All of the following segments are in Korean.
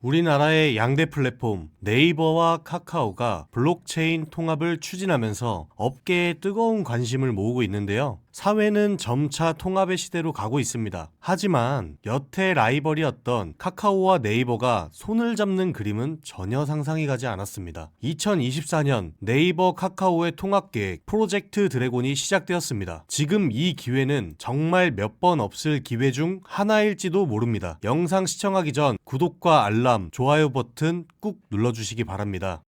우리나라의 양대 플랫폼 네이버와 카카오가 블록체인 통합을 추진하면서 업계에 뜨거운 관심을 모으고 있는데요. 사회는 점차 통합의 시대로 가고 있습니다. 하지만 여태 라이벌이었던 카카오와 네이버가 손을 잡는 그림은 전혀 상상이 가지 않았습니다. 2024년 네이버 카카오의 통합 계획 프로젝트 드래곤이 시작되었습니다. 지금 이 기회는 정말 몇 번 없을 기회 중 하나일지도 모릅니다. 영상 시청하기 전 구독과 알람, 좋아요 버튼 꾹 눌러주시기 바랍니다.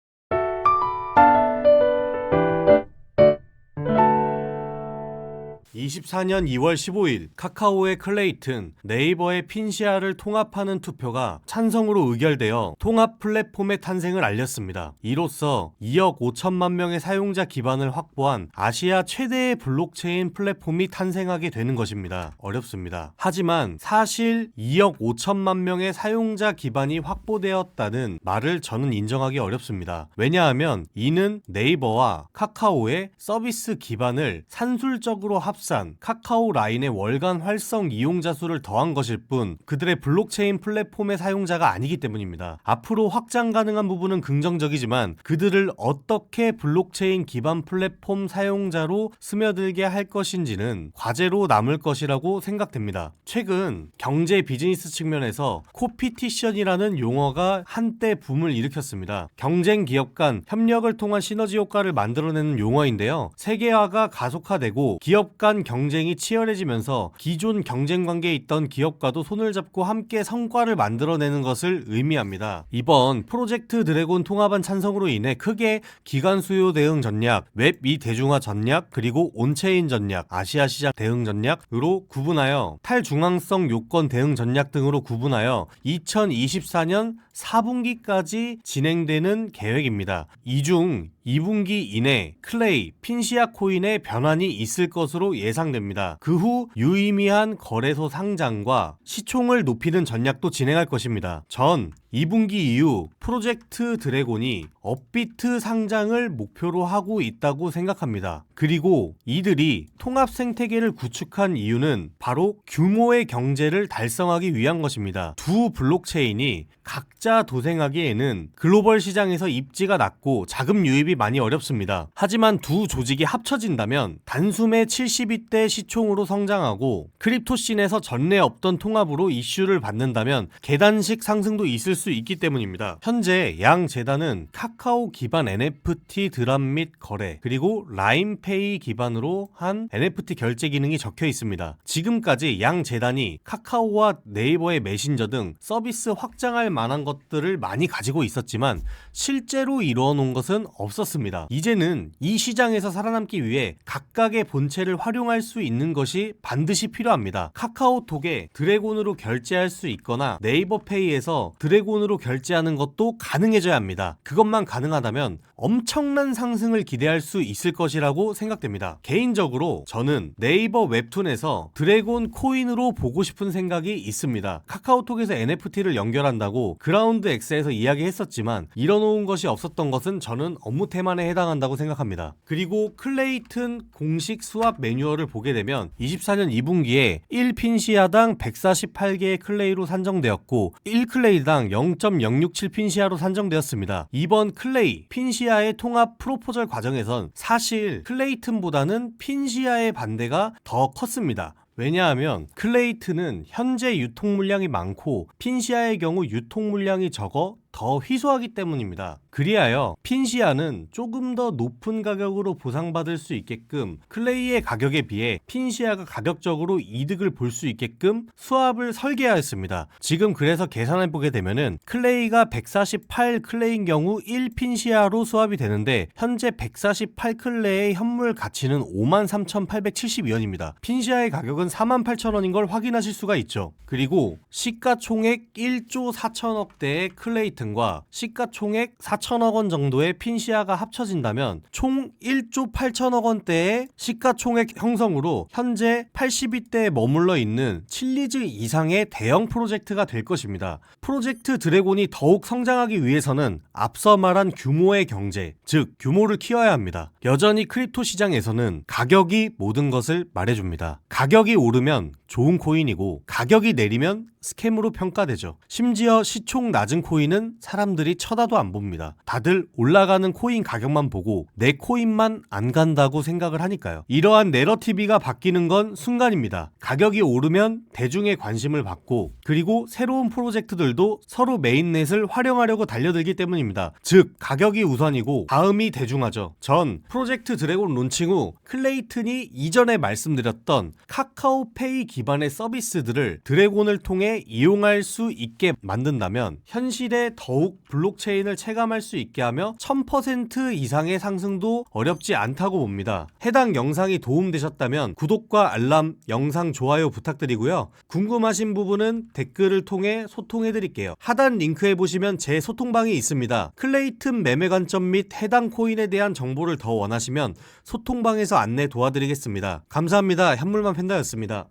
24년 2월 15일 카카오의 클레이튼, 네이버의 핀시아를 통합하는 투표가 찬성으로 의결되어 통합 플랫폼의 탄생을 알렸습니다. 이로써 2억 5천만 명의 사용자 기반을 확보한 아시아 최대의 블록체인 플랫폼이 탄생하게 되는 것입니다. 어렵습니다. 하지만 사실 2억 5천만 명의 사용자 기반이 확보되었다는 말을 저는 인정하기 어렵습니다. 왜냐하면 이는 네이버와 카카오의 서비스 기반을 산술적으로 합산 카카오 라인의 월간 활성 이용자 수를 더한 것일 뿐 그들의 블록체인 플랫폼의 사용자가 아니기 때문입니다. 앞으로 확장 가능한 부분은 긍정적이지만 그들을 어떻게 블록체인 기반 플랫폼 사용자로 스며들게 할 것인지는 과제로 남을 것이라고 생각됩니다. 최근 경제 비즈니스 측면에서 코피티션이라는 용어가 한때 붐을 일으켰습니다. 경쟁 기업 간 협력을 통한 시너지 효과를 만들어내는 용어인데요. 세계화가 가속화되고 기업 간 경쟁이 치열해지면서 기존 경쟁 관계에 있던 기업과도 손을 잡고 함께 성과를 만들어내는 것을 의미합니다. 이번 프로젝트 드래곤 통합안 찬성으로 인해 크게 기관 수요 대응 전략, 웹이 대중화 전략, 그리고 온체인 전략, 아시아 시장 대응 전략으로 구분하여 탈중앙성 요건 대응 전략 등으로 구분하여 2024년 4분기까지 진행되는 계획입니다. 이 중 2분기 이내 클레이, 핀시아 코인의 변환이 있을 것으로 예상됩니다. 그 후 유의미한 거래소 상장과 시총을 높이는 전략도 진행할 것입니다. 전 2분기 이후 프로젝트 드래곤이 업비트 상장을 목표로 하고 있다고 생각합니다. 그리고 이들이 통합 생태계를 구축한 이유는 바로 규모의 경제를 달성하기 위한 것입니다. 두 블록체인이 각 자 도생하기에는 글로벌 시장에서 입지가 낮고 자금 유입이 많이 어렵습니다. 하지만 두 조직이 합쳐진다면 단숨에 72대 시총으로 성장하고 크립토씬에서 전례 없던 통합으로 이슈를 받는다면 계단식 상승도 있을 수 있기 때문입니다. 현재 양 재단은 카카오 기반 NFT 드랍 및 거래 그리고 라인페이 기반으로 한 NFT 결제 기능이 적혀 있습니다. 지금까지 양 재단이 카카오와 네이버의 메신저 등 서비스 확장할 만한 것 들을 많이 가지고 있었지만 실제로 이루어 놓은 것은 없었습니다. 이제는 이 시장에서 살아남기 위해 각각의 본체를 활용할 수 있는 것이 반드시 필요합니다. 카카오톡에 드래곤으로 결제할 수 있거나 네이버페이에서 드래곤으로 결제하는 것도 가능해져야 합니다. 그것만 가능하다면 엄청난 상승을 기대할 수 있을 것이라고 생각됩니다. 개인적으로 저는 네이버 웹툰에서 드래곤 코인으로 보고 싶은 생각이 있습니다. 카카오톡에서 NFT를 연결한다고 그 라운드 X에서 이야기했었지만 이뤄놓은 것이 없었던 것은 저는 업무 태만에 해당한다고 생각합니다. 그리고 클레이튼 공식 수합 매뉴얼을 보게 되면 24년 2분기에 1핀시아당 148개의 클레이로 산정되었고 1클레이당 0.067핀시아로 산정되었습니다. 이번 클레이, 핀시아의 통합 프로포절 과정에선 사실 클레이튼보다는 핀시아의 반대가 더 컸습니다. 왜냐하면 클레이트는 현재 유통 물량이 많고 핀시아의 경우 유통 물량이 적어 더 희소하기 때문입니다. 그리하여 핀시아는 조금 더 높은 가격으로 보상받을 수 있게끔 클레이의 가격에 비해 핀시아가 가격적으로 이득을 볼 수 있게끔 수합을 설계하였습니다. 지금 그래서 계산해 보게 되면은 클레이가 148 클레이인 경우 1핀시아로 수합이 되는데 현재 148 클레이의 현물 가치는 53,870위원입니다. 핀시아의 가격은 48,000원인 걸 확인하실 수가 있죠. 그리고 시가총액 1조 4천억대의 클레이튼 플랫폼 시가총액 4천억 원 정도의 핀시아가 합쳐진다면 총 1조 8천억 원대의 시가총액 형성으로 현재 82대에 머물러 있는 칠리즈 이상의 대형 프로젝트가 될 것입니다. 프로젝트 드래곤이 더욱 성장하기 위해서는 앞서 말한 규모의 경제, 즉 규모를 키워야 합니다. 여전히 크립토 시장에서는 가격이 모든 것을 말해줍니다. 가격이 오르면 좋은 코인이고 가격이 내리면 스캠으로 평가되죠. 심지어 시총 낮은 코인은 사람들이 쳐다도 안 봅니다. 다들 올라가는 코인 가격만 보고 내 코인만 안 간다고 생각을 하니까요. 이러한 내러티비가 바뀌는 건 순간입니다. 가격이 오르면 대중의 관심을 받고 그리고 새로운 프로젝트들도 서로 메인넷을 활용하려고 달려들기 때문입니다. 즉 가격이 우선이고 다음이 대중화죠. 전 프로젝트 드래곤 론칭 후 클레이튼이 이전에 말씀드렸던 카카오페이 기반의 서비스들을 드래곤을 통해 이용할 수 있게 만든다면 현실에 더욱 블록체인을 체감할 수 있게 하며 1000% 이상의 상승도 어렵지 않다고 봅니다. 해당 영상이 도움되셨다면 구독과 알람, 영상 좋아요 부탁드리고요. 궁금하신 부분은 댓글을 통해 소통해 드릴게요. 하단 링크에 보시면 제 소통방이 있습니다. 클레이튼 매매 관점 및 해당 코인에 대한 정보를 더 원하시면 소통방에서 안내 도와드리겠습니다. 감사합니다. 현물만 팬다였습니다.